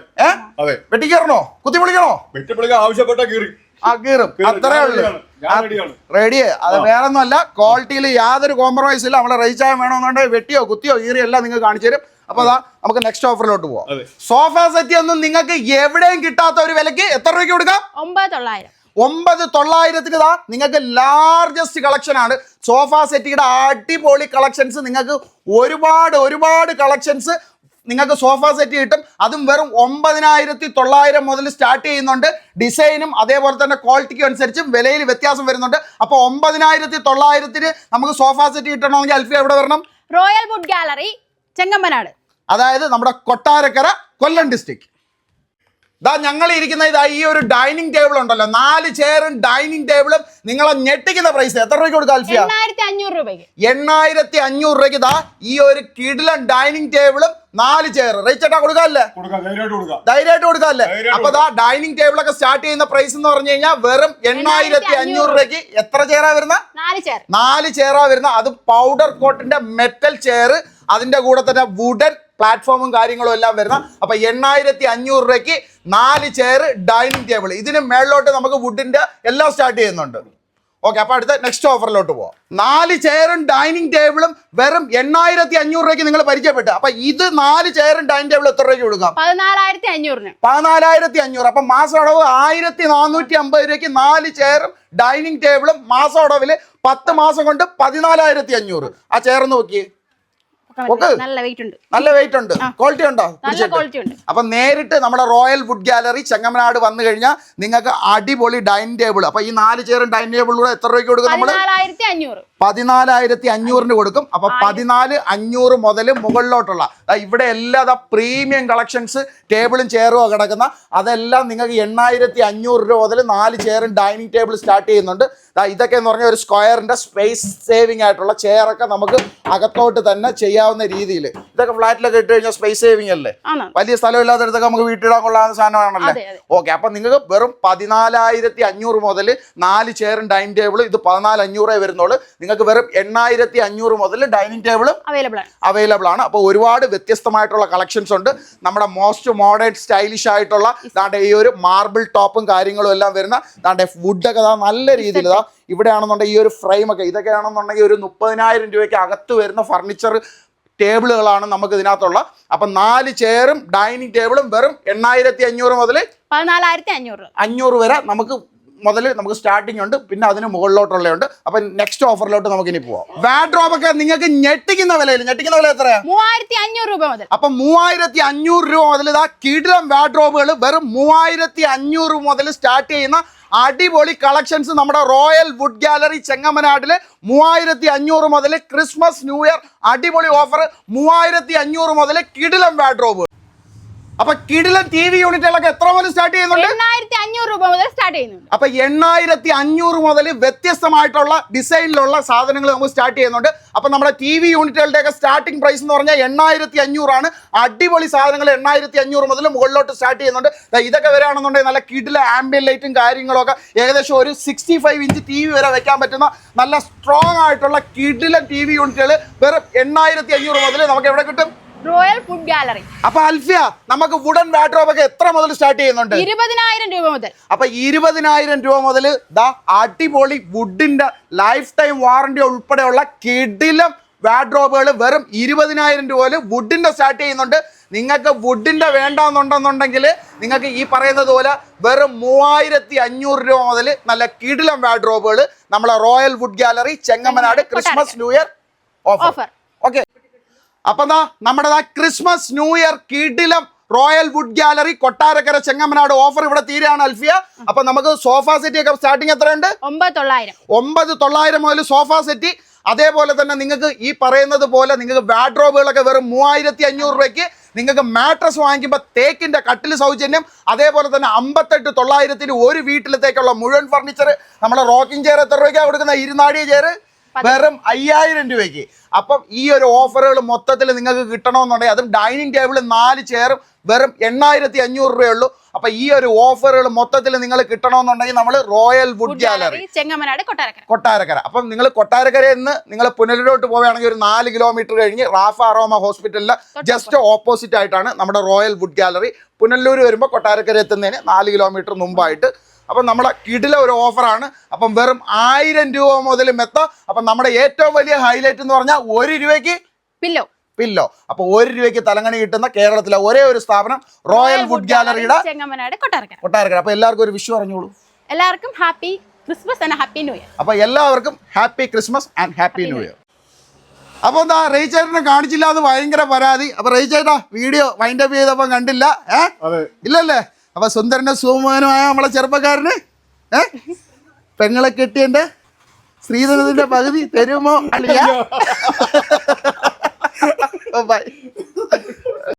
അതെ. വെട്ടിക്കയറണോ? കുത്തി വിളിക്കണോ വെട്ടിപ്പിളിക്ക് ആവശ്യപ്പെട്ട കീറി. ആ കീറും. അത്രേ ഉള്ളൂ. ready ആണ്. ഞാൻ ready റെഡി അത് വേറെ ഒന്നുമല്ല ക്വാളിറ്റിയിൽ യാതൊരു കോംപ്രമൈസ് ഇല്ല. നമ്മളെ റേച്ചായ വേണമെന്നുണ്ടെങ്കിൽ വെട്ടിയോ കുത്തിയോ കീറിയോ എല്ലാം നിങ്ങൾ കാണിച്ചു തരും. അപ്പൊ അതാ നമുക്ക് നെക്സ്റ്റ് ഓഫറിലോട്ട് പോവാം. സോഫ സെറ്റ് ഒന്നും നിങ്ങൾക്ക് എവിടെയും കിട്ടാത്ത ഒരു വിലക്ക് എത്ര രൂപയ്ക്ക് കൊടുക്കാം? ഒമ്പത് തൊള്ളായിരം. ഒമ്പത് തൊള്ളായിരത്തിന് ഇതാ നിങ്ങൾക്ക് ലാർജസ്റ്റ് കളക്ഷൻ ആണ്. സോഫ സെറ്റിയുടെ അടിപൊളി കളക്ഷൻസ് നിങ്ങൾക്ക് ഒരുപാട് ഒരുപാട് കളക്ഷൻസ് നിങ്ങൾക്ക് സോഫ സെറ്റ് കിട്ടും. അതും വെറും ഒമ്പതിനായിരത്തി തൊള്ളായിരം മുതൽ സ്റ്റാർട്ട് ചെയ്യുന്നുണ്ട്. ഡിസൈനും അതേപോലെ തന്നെ ക്വാളിറ്റിക്കും അനുസരിച്ചും വിലയിൽ വ്യത്യാസം വരുന്നുണ്ട്. അപ്പോൾ ഒമ്പതിനായിരത്തി തൊള്ളായിരത്തിന് നമുക്ക് സോഫ സെറ്റ് കിട്ടണമെങ്കിൽ അൽഫി എവിടെ വരണം? റോയൽ വുഡ് ഗാലറി ചെങ്ങമ്പനാട് അതായത് നമ്മുടെ കൊട്ടാരക്കര കൊല്ലം ഡിസ്ട്രിക്ട് ദാ ഞങ്ങൾ ഇരിക്കുന്ന ഇതാ ഈ ഒരു ഡൈനിങ് ടേബിൾ ഉണ്ടല്ലോ. നാല് ചെയറും ഡൈനിങ് ടേബിളും നിങ്ങളെ ഞെട്ടിക്കുന്ന പ്രൈസ് എത്ര രൂപയ്ക്ക് കൊടുക്കാം അൽഫിയ? എണ്ണായിരത്തി അഞ്ഞൂറ് രൂപയ്ക്ക് ദാ ഈ ഒരു കിടിലൻ ഡൈനിങ് ടേബിളും നാല് ചെയർ റേച്ചേട്ടാ കൊടുക്കാല്ലേ കൊടുക്കാം ധൈര്യമായിട്ട് കൊടുക്കാം. ധൈര്യമായിട്ട് കൊടുക്കാല്ലേ അപ്പൊ ദാ ഡൈനിങ് ടേബിൾ ഒക്കെ സ്റ്റാർട്ട് ചെയ്യുന്ന പ്രൈസ് എന്ന് പറഞ്ഞു കഴിഞ്ഞാൽ വെറും എണ്ണായിരത്തി അഞ്ഞൂറ് രൂപയ്ക്ക്. എത്ര ചെയറാ വരുന്ന? നാല് ചെയർ നാല് ചെയറാ വരുന്ന. അത് പൗഡർ കോട്ടിന്റെ മെറ്റൽ ചെയർ അതിന്റെ കൂടെ തന്നെ വുഡൻ പ്ലാറ്റ്ഫോമും കാര്യങ്ങളും എല്ലാം വരുന്ന അപ്പൊ എണ്ണായിരത്തി അഞ്ഞൂറ് രൂപയ്ക്ക് നാല് ചെയർ ഡൈനിങ് ടേബിൾ ഇതിന് മേളിലോട്ട് നമുക്ക് വുഡിന്റെ എല്ലാം സ്റ്റാർട്ട് ചെയ്യുന്നുണ്ട്. ഓക്കെ അപ്പോൾ അടുത്ത നെക്സ്റ്റ് ഓഫറിലോട്ട് പോവാം. നാല് ചെയറും ഡൈനിങ് ടേബിളും വെറും എണ്ണായിരത്തി അഞ്ഞൂറ് രൂപയ്ക്ക് നിങ്ങൾ പരിചയപ്പെട്ടു. അപ്പൊ ഇത് നാല് ചെയറും ഡൈനിങ് ടേബിൾ എത്ര രൂപയ്ക്ക് കൊടുക്കാം? പതിനാലായിരത്തി അഞ്ഞൂറിന് പതിനാലായിരത്തി അഞ്ഞൂറ് അപ്പൊ മാസം അടവ് ആയിരത്തി നാനൂറ്റി അമ്പത് രൂപയ്ക്ക് നാല് ചെയറും ഡൈനിങ് ടേബിളും മാസം അടവിൽ പത്ത് മാസം കൊണ്ട് പതിനാലായിരത്തി അഞ്ഞൂറ് ആ ചെയർ നോക്കി ഓക്കെ. നല്ല വെയിറ്റ് ഉണ്ട്. നല്ല വെയിറ്റ് ഉണ്ട്. ക്വാളിറ്റി ഉണ്ടോ? നല്ല ക്വാളിറ്റി ഉണ്ട്. അപ്പം നേരിട്ട് നമ്മുടെ റോയൽ വുഡ് ഗാലറി ചെങ്ങമനാട് വന്നു കഴിഞ്ഞാൽ നിങ്ങൾക്ക് അടിപൊളി ഡൈനിങ് ടേബിൾ അപ്പൊ ഈ നാല് ചെയറും ഡൈനിങ് ടേബിൾ കൂടെ എത്ര രൂപയ്ക്ക് കൊടുക്കും നമ്മൾ പതിനാലായിരത്തി അഞ്ഞൂറ് അഞ്ഞൂറിന് കൊടുക്കും. അപ്പൊ പതിനാല് അഞ്ഞൂറ് മുതൽ മുകളിലോട്ടുള്ള ഇവിടെ എല്ലാ ദാ പ്രീമിയം കളക്ഷൻസ് ടേബിളും ചെയറും കിടക്കുന്ന അതെല്ലാം നിങ്ങൾക്ക് എണ്ണായിരത്തി അഞ്ഞൂറ് രൂപ മുതൽ നാല് ചെയറും ഡൈനിങ് ടേബിൾ സ്റ്റാർട്ട് ചെയ്യുന്നുണ്ട്. ഇതൊക്കെ എന്ന് പറഞ്ഞാൽ ഒരു സ്ക്വയറിന്റെ സ്പേസ് സേവിങ് ആയിട്ടുള്ള ചെയറൊക്കെ നമുക്ക് അകത്തോട്ട് തന്നെ ചെയ്യാവുന്ന രീതിയിൽ ഇതൊക്കെ ഫ്ലാറ്റിലൊക്കെ ഇട്ട് കഴിഞ്ഞാൽ സ്പേസ് സേവിങ് അല്ലേ? വലിയ സ്ഥലം ഇല്ലാത്തടത്തൊക്കെ നമുക്ക് വീട്ടിടാൻ കൊള്ളാവുന്ന സാധനമാണല്ലേ. ഓക്കെ അപ്പൊ നിങ്ങൾക്ക് വെറും പതിനാലായിരത്തി അഞ്ഞൂറ് മുതൽ നാല് ചെയറും ഡൈനിങ് ടേബിളും ഇത് പതിനാല് അഞ്ഞൂറേ വരുന്നുള്ളൂ. നിങ്ങൾക്ക് വെറും എണ്ണായിരത്തി അഞ്ഞൂറ് മുതൽ ഡൈനിങ് ടേബിളും അവൈലബിൾ ആണ്. അപ്പൊ ആണ്. അപ്പോൾ ഒരുപാട് വ്യത്യസ്തമായിട്ടുള്ള കളക്ഷൻസ് ഉണ്ട്. നമ്മുടെ മോസ്റ്റ് മോഡേൺ സ്റ്റൈലിഷ് ആയിട്ടുള്ള ദാണ്ടെ ഈ ഒരു മാർബിൾ ടോപ്പും കാര്യങ്ങളും എല്ലാം വരുന്ന ദാണ്ടെ വുഡൊക്കെ ഒക്കെ നല്ല രീതിയിൽ ഇതാ ഇവിടെയാണെന്നുണ്ടെങ്കിൽ ഈ ഒരു ഫ്രെയിമൊക്കെ ഇതൊക്കെ ആണെന്നുണ്ടെങ്കിൽ ഒരു മുപ്പതിനായിരം രൂപയ്ക്ക് അകത്ത് വരുന്ന ഫർണിച്ചർ ടേബിളുകളാണ് നമുക്ക് ഇതിനകത്തുള്ള അപ്പൊ നാല് ചെയറും ഡൈനിങ് ടേബിളും വെറും എണ്ണായിരത്തി അഞ്ഞൂറ് മുതൽ പതിനാലായിരത്തി അഞ്ഞൂറ് അഞ്ഞൂറ് വരെ നമുക്ക് മുതൽ നമുക്ക് സ്റ്റാർട്ടിംഗ് ഉണ്ട്. പിന്നെ അതിന് മുകളിലോട്ടുള്ളതുണ്ട്. അപ്പൊ നെക്സ്റ്റ് ഓഫറിലോട്ട് നമുക്ക് ഇനി പോവാം. വാഡ്രോബ് ഒക്കെ നിങ്ങൾക്ക് ഞെട്ടിക്കുന്ന വിലയിൽ ഞെട്ടിക്കുന്ന വില എത്രയാ? മൂവായിരത്തി അഞ്ഞൂറ് രൂപ മുതൽ. അപ്പൊ മൂവായിരത്തി അഞ്ഞൂറ് രൂപ മുതൽ ഇതാ കിടിലം വാഡ്രോബുകൾ വെറും മൂവായിരത്തി അഞ്ഞൂറ് മുതൽ സ്റ്റാർട്ട് ചെയ്യുന്ന അടിപൊളി കളക്ഷൻസ് നമ്മുടെ റോയൽ വുഡ് ഗാലറി ചെങ്ങമനാട്ടിൽ മൂവായിരത്തി അഞ്ഞൂറ് മുതൽ ക്രിസ്മസ് ന്യൂ ഇയർ അടിപൊളി ഓഫർ മൂവായിരത്തി അഞ്ഞൂറ് മുതൽ കിടിലം വാഡ്രോബ് അപ്പൊ കിടിലൻ ടി വി യൂണിറ്റുകളൊക്കെ എത്ര മുതൽ സ്റ്റാർട്ട് ചെയ്യുന്നുണ്ട്? എണ്ണായിരത്തി അഞ്ഞൂറ് രൂപ മുതൽ സ്റ്റാർട്ട് ചെയ്യുന്നുണ്ട്. അപ്പൊ എണ്ണായിരത്തി അഞ്ഞൂറ് മുതൽ വ്യത്യസ്തമായിട്ടുള്ള ഡിസൈനിലുള്ള സാധനങ്ങൾ നമുക്ക് സ്റ്റാർട്ട് ചെയ്യുന്നുണ്ട്. അപ്പൊ നമ്മുടെ ടി വി യൂണിറ്റുകളുടെ ഒക്കെ സ്റ്റാർട്ടിംഗ് പ്രൈസ് എന്ന് പറഞ്ഞാൽ എണ്ണായിരത്തി അഞ്ഞൂറാണ് അടിപൊളി സാധനങ്ങൾ എണ്ണായിരത്തി അഞ്ഞൂറ് മുതൽ മുകളിലോട്ട് സ്റ്റാർട്ട് ചെയ്യുന്നുണ്ട്. ഇതൊക്കെ വരാണെന്നുണ്ടെങ്കിൽ നല്ല കിടിലെ ആംബിയൻ ലൈറ്റും കാര്യങ്ങളൊക്കെ ഏകദേശം ഒരു sixty five inch T V വരെ വെക്കാൻ പറ്റുന്ന നല്ല സ്ട്രോങ് ആയിട്ടുള്ള കിടിലെ ടി വി യൂണിറ്റുകൾ വെറും എണ്ണായിരത്തി അഞ്ഞൂറ് മുതൽ നമുക്ക് എവിടെ കിട്ടും? Royal food gallery. അപ്പൊ അൽഫിയ നമുക്ക് വുഡൻ വാർഡ്രോബ് ഒക്കെ എത്ര മുതൽ സ്റ്റാർട്ട് ചെയ്യുന്നുണ്ട്? ഇരുപതിനായിരം രൂപ മുതൽ. അപ്പൊ ഇരുപതിനായിരം രൂപ മുതൽ ദാ അടിപൊളി വുഡിന്റെ ലൈഫ് ടൈം വാറന്റി ഉൾപ്പെടെയുള്ള കിടിലം വാഡ്രോബുകൾ വെറും ഇരുപതിനായിരം രൂപ മുതൽ വുഡിന്റെ സ്റ്റാർട്ട് ചെയ്യുന്നുണ്ട്. നിങ്ങൾക്ക് വുഡിന്റെ വേണ്ടാന്നുണ്ടെന്നുണ്ടെങ്കിൽ നിങ്ങൾക്ക് ഈ പറയുന്നത് പോലെ വെറും മൂവായിരത്തി അഞ്ഞൂറ് രൂപ മുതൽ നല്ല കിടിലം വാഡ്രോബുകൾ നമ്മളെ royal wood gallery Chengamanad Christmas new year offer. Okay അപ്പൊ എന്താ? നമ്മുടെ ആ ക്രിസ്മസ് ന്യൂ ഇയർ കിടിലം royal wood gallery Kottarakkara Chengamanad offer ഇവിടെ തീരെയാണ് അൽഫിയ. അപ്പൊ നമുക്ക് സോഫ സെറ്റി ഒക്കെ സ്റ്റാർട്ടിങ് എത്രയുണ്ട്? ഒമ്പത് തൊള്ളായിരം. ഒമ്പത് തൊള്ളായിരം മുതൽ സോഫ സെറ്റ് അതേപോലെ തന്നെ നിങ്ങൾക്ക് ഈ പറയുന്നത് പോലെ നിങ്ങൾക്ക് വാഡ്രോബുകളൊക്കെ വെറും മൂവായിരത്തി അഞ്ഞൂറ് രൂപയ്ക്ക് നിങ്ങൾക്ക് മാട്രസ് വാങ്ങിക്കുമ്പോൾ തേക്കിന്റെ കട്ടിൽ സൗജന്യം അതേപോലെ തന്നെ അമ്പത്തെട്ട് തൊള്ളായിരത്തിന് ഒരു വീട്ടിലത്തേക്കുള്ള മുഴുവൻ ഫർണിച്ചർ നമ്മളെ റോക്കിംഗ് ചെയർ എത്ര രൂപയ്ക്കാണ് കൊടുക്കുന്ന ഇരുനാടിയ ചെയർ വെറും അയ്യായിരം രൂപയ്ക്ക്. അപ്പം ഈ ഒരു ഓഫറുകൾ മൊത്തത്തിൽ നിങ്ങൾക്ക് കിട്ടണമെന്നുണ്ടെങ്കിൽ അതും ഡൈനിങ് ടേബിൾ നാല് ചെയറും വെറും എണ്ണായിരത്തി അഞ്ഞൂറ് രൂപയുള്ളൂ. അപ്പൊ ഈ ഒരു ഓഫറുകൾ മൊത്തത്തിൽ നിങ്ങൾ കിട്ടണമെന്നുണ്ടെങ്കിൽ നമ്മൾ royal wood gallery Chengamanad Kottarakkara. Kottarakkara. അപ്പം നിങ്ങൾ കൊട്ടാരക്കരയിൽ നിന്ന് നിങ്ങൾ പുനലൂരോട്ട് പോവുകയാണെങ്കിൽ ഒരു നാല് കിലോമീറ്റർ കഴിഞ്ഞ് റാഫ അറോമ ഹോസ്പിറ്റലിലെ ജസ്റ്റ് ഓപ്പോസിറ്റ് ആയിട്ടാണ് നമ്മുടെ റോയൽ വുഡ് ഗാലറി. പുനലൂർ വരുമ്പോൾ കൊട്ടാരക്കര എത്തുന്നതിന് നാല് കിലോമീറ്റർ മുമ്പായിട്ട് അപ്പം നമ്മുടെ കിടില ഒരു ഓഫറാണ്. അപ്പം വെറും ആയിരം രൂപ മുതൽ മെത്ത. അപ്പം നമ്മുടെ ഏറ്റവും വലിയ ഹൈലൈറ്റ് എന്ന് പറഞ്ഞാൽ ഒരു രൂപയ്ക്ക് പില്ലോ പില്ലോ അപ്പൊ ഒരു രൂപയ്ക്ക് തലങ്ങണി കിട്ടുന്ന കേരളത്തിലെ ഒരേ ഒരു സ്ഥാപനം റോയൽ വുഡ് ഗാലറിയുടെ കൊട്ടാരക്കര. അപ്പൊ അപ്പോൾ എല്ലാവർക്കും ഒരു വിഷു പറഞ്ഞോളൂ. എല്ലാവർക്കും happy Christmas and happy new year അപ്പൊ എല്ലാവർക്കും happy Christmas and happy new year അപ്പോൾ എന്താ റേച്ചേട്ടനെ കാണിച്ചില്ല അത് ഭയങ്കര പരാതി. അപ്പൊ റേച്ചേട്ടാ വീഡിയോ വൈൻഡപ്പ് ചെയ്തപ്പോൾ കണ്ടില്ല ഏഹ് ഇല്ലല്ലേ? അപ്പൊ സുന്ദരന്റെ സുമാനുമായ നമ്മളെ ചെറുപ്പക്കാരന് ഏ? പെങ്ങളെ കെട്ടിയന്റെ ശ്രീധരത്തിന്റെ പകുതി തരുമോ? അളിയ ബൈ